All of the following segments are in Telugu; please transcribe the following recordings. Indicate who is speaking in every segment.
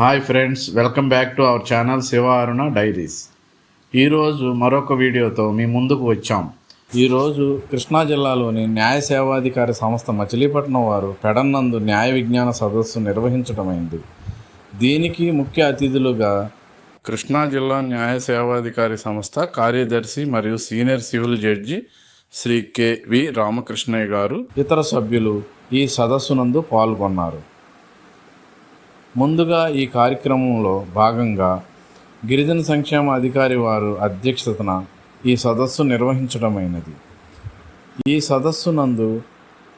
Speaker 1: Hi friends welcome back to our channel Shiva Aruna diaries ఈరోజు మరొక వీడియోతో మీ ముందుకు వచ్చాం. ఈరోజు కృష్ణా జిల్లాలోని న్యాయ సేవాధికారి సంస్థ మచిలీపట్నం వారు పెడన్నందు న్యాయ విజ్ఞాన సదస్సు నిర్వహించడమైంది దీనికి ముఖ్య అతిథులుగా కృష్ణా జిల్లా న్యాయ సేవాధికారి సంస్థ కార్యదర్శి మరియు senior civil judge Shri K V Ramakrishnaiah గారు ఇతర సభ్యులు ఈ సదస్సునందు పాల్గొన్నారు. ముందుగా ఈ కార్యక్రమంలో భాగంగా గిరిజన సంక్షేమ అధికారి వారు అధ్యక్షతన ఈ సదస్సు నిర్వహించడమైనది. ఈ సదస్సు నందు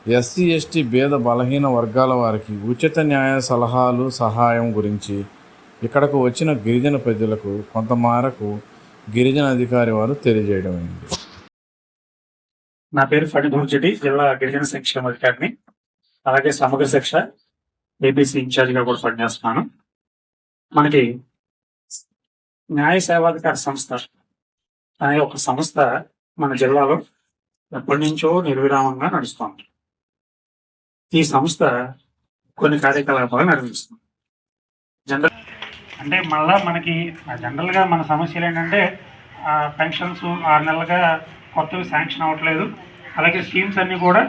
Speaker 1: ఎస్సీ ఎస్టీ భేద బలహీన వర్గాల వారికి ఉచిత న్యాయ సలహాలు సహాయం గురించి ఇక్కడకు వచ్చిన గిరిజన ప్రజలకు కొంతమేరకు గిరిజన అధికారి వారు తెలియజేయడమైంది.
Speaker 2: నా పేరు ఫణి జిల్లా గిరిజన సంక్షేమ అధికారిని. అలాగే సమగ్ర శిక్ష ఏబీసీ ఇన్ఛార్జ్గా కూడా పనిచేస్తున్నాను. మనకి న్యాయ సేవాధికార సంస్థ అనే ఒక సంస్థ మన జిల్లాలో ఎప్పటి నుంచో నిర్విరామంగా నడుస్తోంది. ఈ సంస్థ కొన్ని కార్యకలాపాలు నిర్వహిస్తుంది. జనరల్ అంటే మళ్ళా మనకి జనరల్గా మన సమస్యలు ఏంటంటే పెన్షన్స్ ఆరు నెలలుగా కొత్తవి శాంక్షన్ అవ్వట్లేదు. అలాగే స్కీమ్స్ అన్నీ కూడా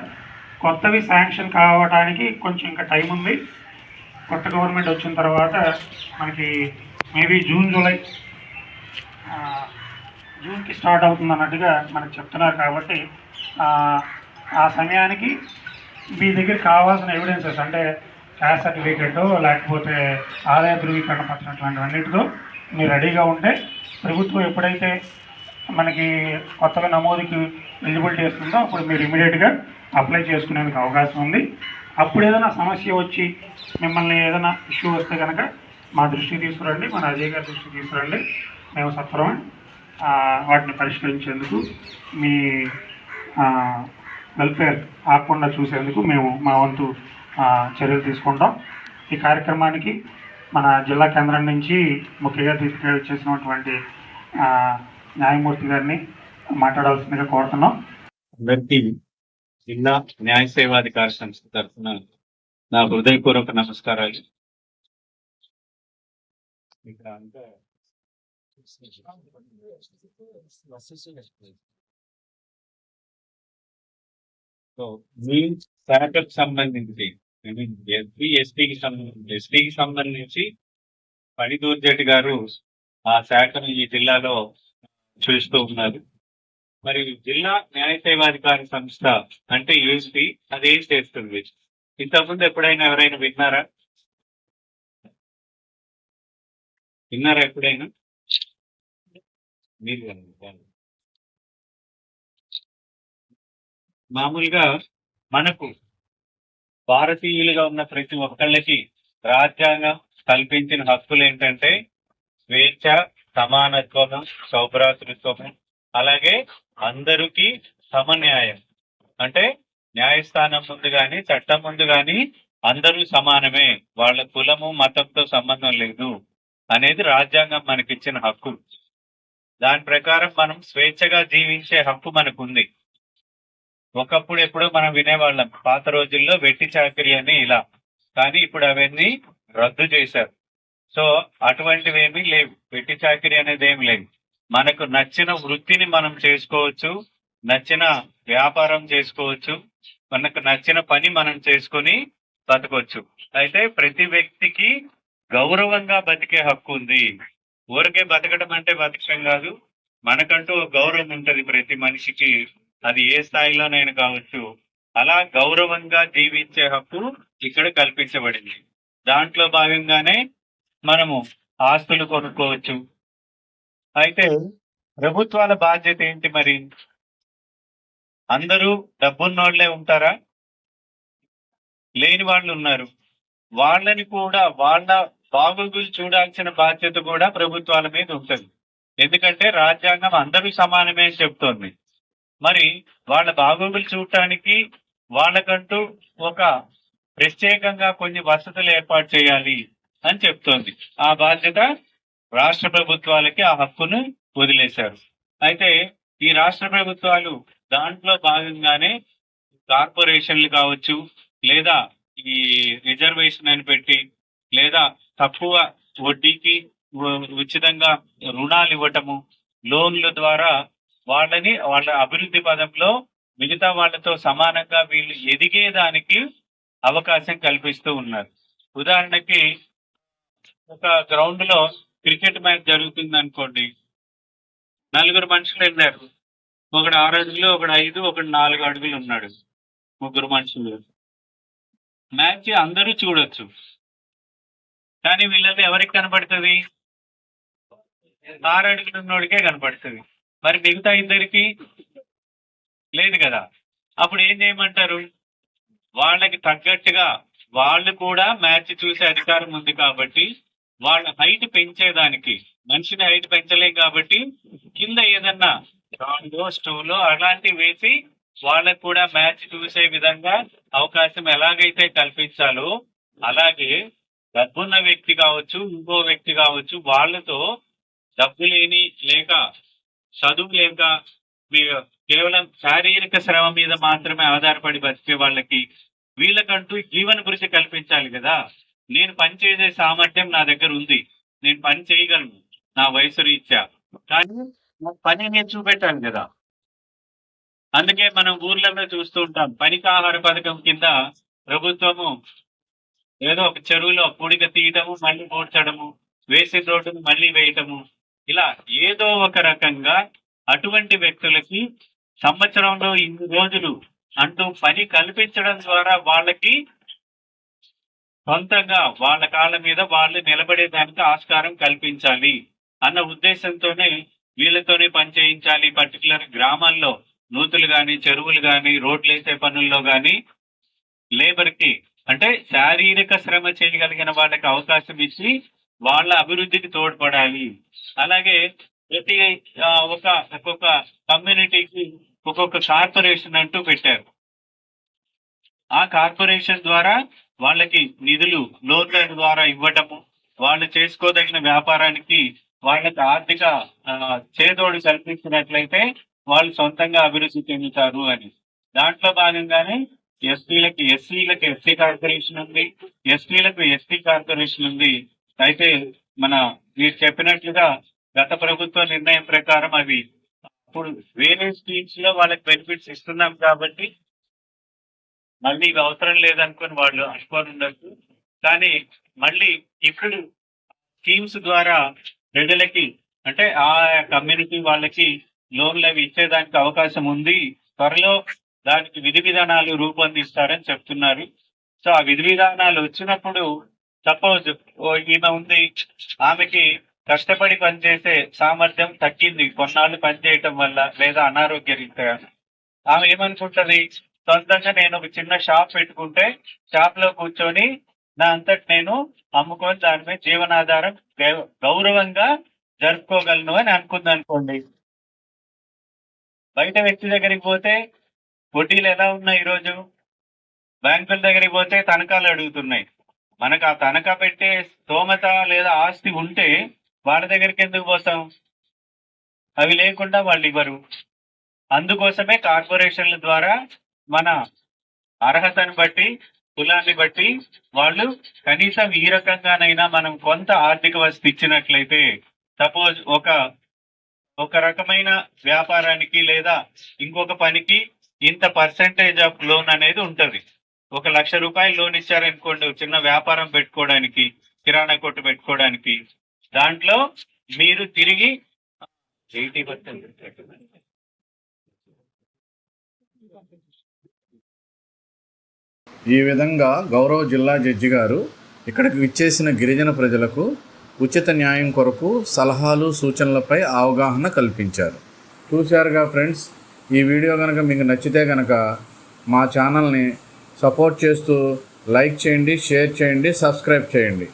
Speaker 2: కొత్తవి శాంక్షన్ కావడానికి కొంచెం ఇంకా టైం ఉంది. కొత్త గవర్నమెంట్ వచ్చిన తర్వాత మనకి మేబీ జూన్ జూలై జూన్కి స్టార్ట్ అవుతుంది అన్నట్టుగా మనకు చెప్తున్నారు కాబట్టి ఆ, ఆ సమయానికి మీ దగ్గర కావాల్సిన ఎవిడెన్సెస్ అంటే క్యాస్ట్ సర్టిఫికేట్ లేకపోతే ఆదాయ ధృవీకరణ పత్రం అట్లాంటివన్నిటితో మీరు రెడీగా ఉంటే ప్రభుత్వం ఎప్పుడైతే మనకి కొత్తగా నమోదుకి ఎలిజిబిలిటీ ఇస్తుందో అప్పుడు మీరు ఇమీడియట్గా అప్లై చేసుకునేందుకు అవకాశం ఉంది. అప్పుడు ఏదైనా సమస్య వచ్చి మిమ్మల్ని ఏదైనా ఇష్యూ వస్తే కనుక మా దృష్టికి తీసుకురండి మన అజయ్ గారి దృష్టికి తీసుకురండి. మేము సత్వరమే వాటిని పరిష్కరించేందుకు మీ వెల్ఫేర్ ఆకుండా చూసేందుకు మేము మా వంతు చర్యలు తీసుకుంటాం. ఈ కార్యక్రమానికి మన జిల్లా కేంద్రం నుంచి ముఖ్యంగా అతిథిగా వచ్చేసినటువంటి న్యాయమూర్తి గారిని మాట్లాడాల్సిందిగా కోరుతున్నాం.
Speaker 3: అందరికీ జిల్లా న్యాయ సేవాధికార సంస్థ తరఫున నా హృదయపూర్వక నమస్కారాలు. సో మీ శాఖకు సంబంధించి ఎస్పీ ఎస్పీకి సంబంధించి ఎస్పీకి సంబంధించి పనిదూర్జెట్ గారు ఆ శాఖను ఈ జిల్లాలో చూస్తూ ఉన్నారు. మరియు జిల్లా న్యాయ సేవాధికారి సంస్థ అంటే యూఎస్పి అది ఏం చేస్తుంది. ఇంతకుముందు ఎప్పుడైనా ఎవరైనా విన్నారా? విన్నారా ఎప్పుడైనా? మీరు మామూలుగా మనకు భారతీయులుగా ఉన్న ప్రతి ఒక్కళ్ళకి రాజ్యాంగం కల్పించిన హక్కులు ఏంటంటే స్వేచ్ఛ సమానత్వము సౌభ్రాతృత్వము అలాగే అందరికీ సమన్యాయం. అంటే న్యాయస్థానం ముందు గాని చట్టం ముందు గాని అందరూ సమానమే. వాళ్ళ కులము మతంతో సంబంధం లేదు అనేది రాజ్యాంగం మనకిచ్చిన హక్కు. దాని ప్రకారం మనం స్వేచ్ఛగా జీవించే హక్కు మనకుంది. ఒకప్పుడు ఎప్పుడో మనం వినేవాళ్ళం పాత రోజుల్లో వెట్టి చాకరీ అని ఇలా. కానీ ఇప్పుడు అవన్నీ రద్దు చేశారు. సో అటువంటివి ఏమీ లేవు. వెట్టి చాకరీ అనేది ఏమి లేవు మనకు నచ్చిన వృత్తిని మనం చేసుకోవచ్చు నచ్చిన వ్యాపారం చేసుకోవచ్చు మనకు నచ్చిన పని మనం చేసుకొని బతకొచ్చు. అయితే ప్రతి వ్యక్తికి గౌరవంగా బతికే హక్కు ఉంది. ఊరికే బతకడం అంటే బతకడం కాదు. మనకంటూ ఒక గౌరవం ఉంటుంది ప్రతి మనిషికి. అది ఏ స్థాయిలోనైనా కావచ్చు. అలా గౌరవంగా జీవించే హక్కు ఇక్కడ కల్పించబడింది. దాంట్లో భాగంగానే మనము ఆస్తులు కొనుక్కోవచ్చు. అయితే ప్రభుత్వాల బాధ్యత ఏంటి మరి? అందరూ డబ్బున్నోళ్ళే ఉంటారా? లేని వాళ్ళు ఉన్నారు. వాళ్ళని కూడా వాళ్ళ బాగోగులు చూడాల్సిన బాధ్యత కూడా ప్రభుత్వాల మీద ఉంటుంది. ఎందుకంటే రాజ్యాంగం అందరూ సమానమే అని చెప్తోంది. మరి వాళ్ళ బాగోగులు చూడటానికి వాళ్ళకంటూ ఒక ప్రత్యేకంగా కొన్ని వసతులు ఏర్పాటు చేయాలి అని చెప్తోంది. ఆ బాధ్యత రాష్ట్ర ప్రభుత్వాలకి ఆ హక్కును వదిలేశారు. అయితే ఈ రాష్ట్ర ప్రభుత్వాలు దాంట్లో భాగంగానే కార్పొరేషన్లు కావచ్చు లేదా ఈ రిజర్వేషన్ అని పెట్టి లేదా తక్కువ వడ్డీకి ఉచితంగా రుణాలు ఇవ్వటము లోన్ల ద్వారా వాళ్ళని వాళ్ళ అభివృద్ధి పదంలో మిగతా వాళ్ళతో సమానంగా వీళ్ళు ఎదిగేదానికి అవకాశం కల్పిస్తూ ఉన్నారు. ఉదాహరణకి ఒక గ్రౌండ్లో క్రికెట్ మ్యాచ్ జరుగుతుంది అనుకోండి నలుగురు మనుషులు వెళ్ళారు. ఒకడు ఆరు అడుగులు ఒకడు ఐదు ఒకడు నాలుగు అడుగులు ఉన్నాడు ముగ్గురు మనుషులు. మ్యాచ్ అందరూ చూడొచ్చు. కానీ వీళ్ళది ఎవరికి కనపడుతుంది? ఆరు అడుగులు ఉన్నోడికే కనపడుతుంది. మరి మిగతా ఇద్దరికి? లేదు కదా. అప్పుడు ఏం చేయమంటారు? వాళ్ళకి తగ్గట్టుగా వాళ్ళు కూడా మ్యాచ్ చూసే అధికారం ఉంది కాబట్టి వాళ్ళ హైట్ పెంచేదానికి. మనిషిని హైట్ పెంచలేం కాబట్టి కింద ఏదన్నా రాండో స్టోలో అలాంటివి వేసి వాళ్ళకు కూడా మ్యాచ్ చూసే విధంగా అవకాశం ఎలాగైతే కల్పించాలో అలాగే డబ్బున్న వ్యక్తి కావచ్చు ఇంకో వ్యక్తి కావచ్చు వాళ్ళతో డబ్బు లేని లేక చదువు లేక కేవలం శారీరక శ్రమ మీద మాత్రమే ఆధారపడి బతికే వాళ్ళకి వీళ్ళకంటూ జీవన కృషి కల్పించాలి కదా. నేను పని చేసే సామర్థ్యం నా దగ్గర ఉంది. నేను పని చేయగలను. నా వయసు రీత్యా. కానీ నా పని నేను చూపెట్టాలి కదా. అందుకే మనం ఊర్లలో చూస్తూ ఉంటాం. పనికి ఆహార పథకం కింద ప్రభుత్వము ఏదో ఒక చెరువులో పూడిక తీయటము మళ్ళీ పోడ్చడము వేసిన రోడ్డును మళ్ళీ వేయటము. ఇలా ఏదో ఒక రకంగా అటువంటి వ్యక్తులకి సంవత్సరంలో ఇన్ని రోజులు అంటూ పని కల్పించడం ద్వారా వాళ్ళకి సొంతంగా వాళ్ళ కాళ్ళ మీద వాళ్ళు నిలబడేదానికి ఆస్కారం కల్పించాలి అన్న ఉద్దేశంతోనే వీళ్ళతోనే పని చేయించాలి. పర్టికులర్ గ్రామాల్లో నూతులు గాని చెరువులు గాని రోడ్లు వేసే పనుల్లో గాని లేబర్కి అంటే శారీరక శ్రమ చేయగలిగిన వాళ్ళకి అవకాశం ఇచ్చి వాళ్ళ అభివృద్ధికి తోడ్పడాలి. అలాగే ప్రతి ఒక ఒక్కొక్క కమ్యూనిటీకి ఒక్కొక్క కార్పొరేషన్ అంటూ పెట్టారు. ఆ కార్పొరేషన్ ద్వారా వాళ్ళకి నిధులు లోన్ల ద్వారా ఇవ్వటము వాళ్ళు చేసుకోదగిన వ్యాపారానికి వాళ్ళకి ఆర్థిక చేదోడు కల్పించినట్లయితే వాళ్ళు సొంతంగా అభివృద్ధి చెందుతారు అని. దాంట్లో భాగంగానే ఎస్టీలకి ఎస్సీలకు ఎస్సీ కార్పొరేషన్ ఉంది ఎస్టీలకు ఎస్టీ కార్పొరేషన్ ఉంది. అయితే మన మీరు చెప్పినట్లుగా గత ప్రభుత్వ నిర్ణయం ప్రకారం అవి ఇప్పుడు వేరే స్కీమ్స్లో వాళ్ళకి బెనిఫిట్స్ ఇస్తున్నాం కాబట్టి మళ్ళీ ఇవి అవసరం లేదనుకుని వాళ్ళు అనుకోని ఉండొచ్చు. కానీ మళ్ళీ ఇప్పుడు స్కీమ్స్ ద్వారా ప్రజలకి అంటే ఆ కమ్యూనిటీ వాళ్ళకి లోన్లు అవి ఇచ్చేదానికి అవకాశం ఉంది. త్వరలో దానికి విధి విధానాలు రూపొందిస్తారని చెప్తున్నారు. సో ఆ విధి విధానాలు వచ్చినప్పుడు సపోజ్ ఈమె ఉంది ఆమెకి కష్టపడి పనిచేసే సామర్థ్యం తగ్గింది. కొన్నాళ్ళు పనిచేయటం వల్ల లేదా అనారోగ్య రీత్యా. ఆమె ఏమనుకుంటది? సొంతంగా నేను ఒక చిన్న షాప్ పెట్టుకుంటే షాప్లో కూర్చొని నా అంతటి నేను అమ్ముకొని దాని మీద జీవనాధారం గౌ- గౌరవంగా జరుపుకోగలను అని అనుకుంది అనుకోండి. బయట వ్యక్తి దగ్గరికి పోతే వడ్డీలు ఎలా ఉన్నాయి ఈరోజు? బ్యాంకుల దగ్గరికి పోతే తనఖాలు అడుగుతున్నాయి. మనకు ఆ తనఖా పెట్టే స్తోమత లేదా ఆస్తి ఉంటే వాళ్ళ దగ్గరికి ఎందుకు పోతాం? అవి లేకుండా వాళ్ళు ఇవ్వరు. అందుకోసమే కార్పొరేషన్ల ద్వారా మన అర్హతను బట్టి కులాన్ని బట్టి వాళ్ళు కనీసం ఈ రకంగానైనా మనం కొంత ఆర్థిక వసతి ఇచ్చినట్లయితే సపోజ్ ఒక ఒక రకమైన వ్యాపారానికి లేదా ఇంకొక పనికి ఇంత పర్సెంటేజ్ ఆఫ్ లోన్ అనేది ఉంటుంది. ఒక లక్ష రూపాయలు లోన్ ఇచ్చారనుకోండి ఒక చిన్న వ్యాపారం పెట్టుకోవడానికి కిరాణా కొట్టు పెట్టుకోవడానికి దాంట్లో మీరు తిరిగి ఎయిటీ పర్సెంట్
Speaker 1: ఈ విధంగా గౌరవ జిల్లా జడ్జి గారు ఇక్కడికి విచ్చేసిన గిరిజన ప్రజలకు ఉచిత న్యాయం కొరకు సలహాలు సూచనలపై అవగాహన కల్పించారు. చూశారుగా ఫ్రెండ్స్ ఈ వీడియో కనుక మీకు నచ్చితే కనుక మా ఛానల్ని సపోర్ట్ చేస్తూ లైక్ చేయండి షేర్ చేయండి సబ్స్క్రైబ్ చేయండి.